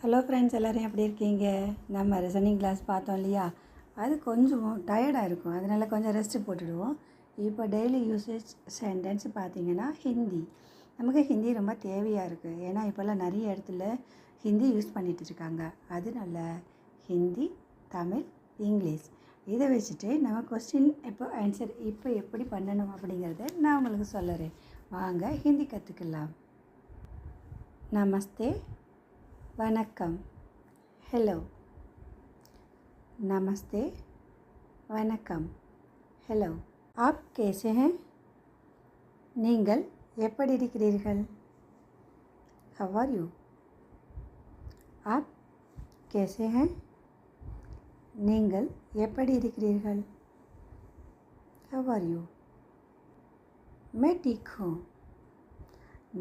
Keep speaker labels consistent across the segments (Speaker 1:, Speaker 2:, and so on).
Speaker 1: Hello friends எல்லோரும் எப்படி இருக்கீங்க நம்ம ரிசனிங் கிளாஸ் பார்த்தோம் இல்லையா அது கொஞ்சம் டயர்டாக இருக்கும் அதனால் கொஞ்சம் ரெஸ்ட்டு போட்டுடுவோம் இப்போ டெய்லி யூசேஜ் சென்டென்ஸ் பார்த்திங்கன்னா ஹிந்தி நமக்கு ஹிந்தி ரொம்ப தேவையாக இருக்குது ஏன்னா இப்போல்லாம் நிறைய இடத்துல ஹிந்தி யூஸ் பண்ணிகிட்டு இருக்காங்க அதனால ஹிந்தி தமிழ் இங்கிலீஷ் இதை வச்சுட்டு நம்ம கொஸ்டின் இப்போ ஆன்சர் இப்போ எப்படி பண்ணணும் அப்படிங்கிறத நான் உங்களுக்கு சொல்லுறேன் வாங்க ஹிந்தி கற்றுக்கலாம் நமஸ்தே வணக்கம் ஹலோ नमस्ते வணக்கம் ஹலோ आप कैसे हैं நீங்கள் எப்படி இருக்கிறீர்கள் how are you आप कैसे हैं நீங்கள் எப்படி இருக்கிறீர்கள் how are you मैं ठीक हूँ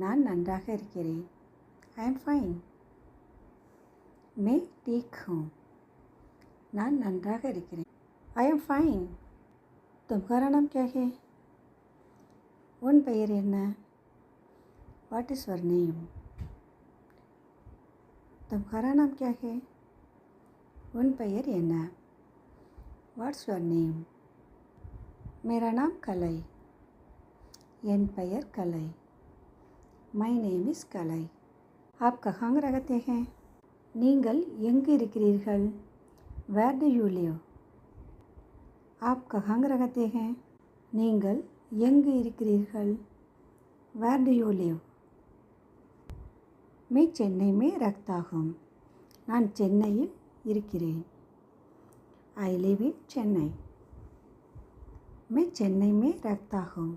Speaker 1: நான் நன்றாக இருக்கிறேன் ஐ எம் ஃபைன் मैं ठीक हूँ ना नंदा का दिख रही आई एम फाइन तुम्हारा नाम क्या है उन पेर वाट इस वर नेम तुम्हारा नाम क्या है उन पेर वाट्स योर नेम मेरा नाम कलई एन पेर Kalai my name is Kalai आप कहाँ रहते हैं நீங்கள் எங்கு இருக்கிறீர்கள் வேர் டு யூ லிவ் आप कहाँ रहते हैं நீங்கள் எங்கு இருக்கிறீர்கள் வேர் டு யூ லிவ் மே சென்னை மே ரக்தாகும் நான் சென்னையில் இருக்கிறேன் ஐ லிவ் இன் சென்னை மே சென்னை மே ரக்தாகும்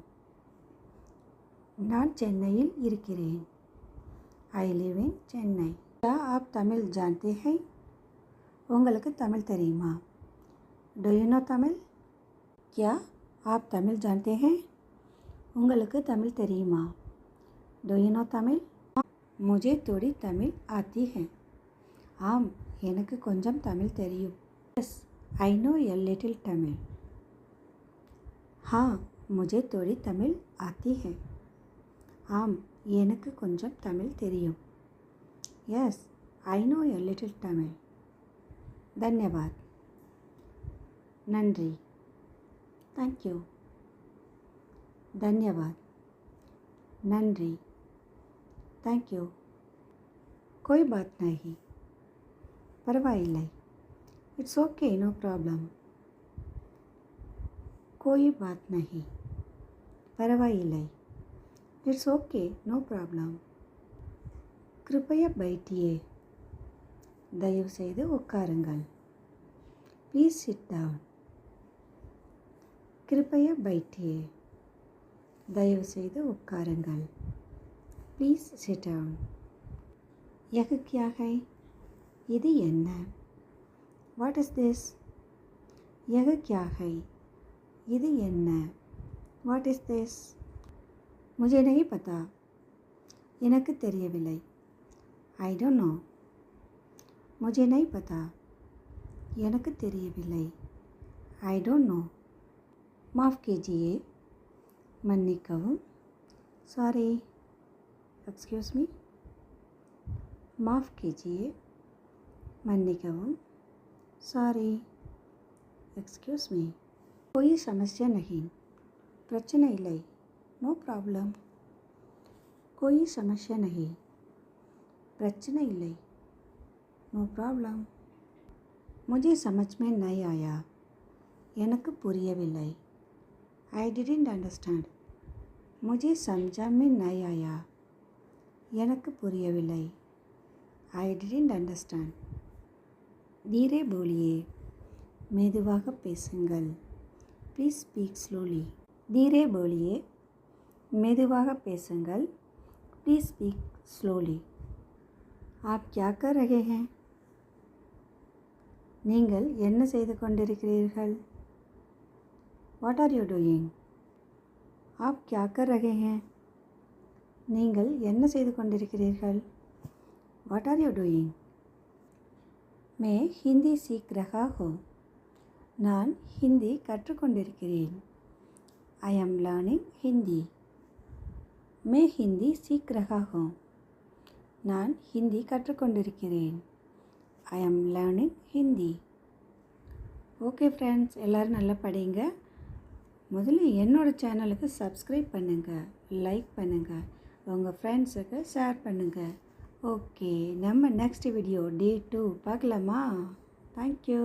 Speaker 1: நான் சென்னையில் இருக்கிறேன் ஐ லிவ் இன் சென்னை आप तमिल जानते हैं? உங்களுக்கு தமிழ் தெரியுமா? Do you know Tamil? क्या आप तमिल जानते हैं? உங்களுக்கு தமிழ் தெரியுமா? Do you know Tamil? मुझे थोड़ी तमिल आती है। ஆம் எனக்கு கொஞ்சம் தமிழ் தெரியும். Yes, I know a little Tamil. हां, मुझे थोड़ी तमिल आती है। ஆம் எனக்கு கொஞ்சம் தமிழ் தெரியும். Yes I know your little Tamil धन्यवाद नंरी थैंक यू धन्यवाद नंरी थैंक यू कोई बात नहीं ಪರವಾಗಿಲ್ಲ इट्स ओके नो प्रॉब्लम कोई बात नहीं ಪರವಾಗಿಲ್ಲ इट्स ओके नो प्रॉब्लम கிருப்பைய பைட்டியே தயவுசெய்து உட்காருங்கள் ப்ளீஸ் சிட் டவுன் கிருப்பைய பைட்டியே தயவுசெய்து உட்காருங்கள் ப்ளீஸ் சிட் டவுன் யகுக்கியாக இது என்ன வாட் இஸ் திஸ் யகுக்கியாக இது என்ன வாட் இஸ் திஸ் முஜே நகி பத்தா எனக்கு தெரியவில்லை ஐ டோன்ட் நோ मुझे नहीं पता எனக்கு தெரியவில்லை ஐ டோன்ட் நோ மாஃப் கேஜியே மன்னிக்கவும் சாரி எக்ஸ்கியூஸ் மீ மாஃப் கேஜியே மன்னிக்கவும் சாரி எக்ஸ்கியூஸ் மீ कोई समस्या नहीं பிரச்சனை இல்லை नो प्रॉब्लम कोई समस्या नहीं பிரச்சனை இல்லை நோ ப்ராப்ளம் முஜே சமச்மே நை ஆயா எனக்கு புரியவில்லை ஐ டிடன்ட் அண்டர்ஸ்டாண்ட் முஜே சம்ஜாமே நை ஆயா எனக்கு புரியவில்லை ஐ டிடன்ட் அண்டர்ஸ்டாண்ட் தீரே போலியே மெதுவாக பேசுங்கள் ப்ளீஸ் ஸ்பீக் ஸ்லோலி தீரே போலியே மெதுவாக பேசுங்கள் ப்ளீஸ் ஸ்பீக் ஸ்லோலி ஆப் கியா கர் ரகே ஹே நீங்கள் என்ன செய்து கொண்டிருக்கிறீர்கள் வாட் ஆர் யூ டூயிங் ஆப் கியா கர் ரகே ஹே நீங்கள் என்ன செய்து கொண்டிருக்கிறீர்கள் வாட் ஆர் யூ டூயிங் மே ஹிந்தி சீக் ரகா ஹோ நான் ஹிந்தி கற்றுக்கொண்டிருக்கிறேன் ஐ ஆம் லேர்னிங் ஹிந்தி மே ஹிந்தி சீக் ரகா ஹோ நான் ஹிந்தி கற்றுக்கொண்டிருக்கிறேன் I am learning Hindi okay friends எல்லோரும் நல்லா படிங்க முதல்ல என்னோடய சேனலுக்கு சப்ஸ்கிரைப் பண்ணுங்கள் லைக் பண்ணுங்கள் உங்கள் ஃப்ரெண்ட்ஸுக்கு ஷேர் பண்ணுங்கள் ஓகே நம்ம நெக்ஸ்ட் வீடியோ டே டூ பார்க்கலாமா தேங்க்யூ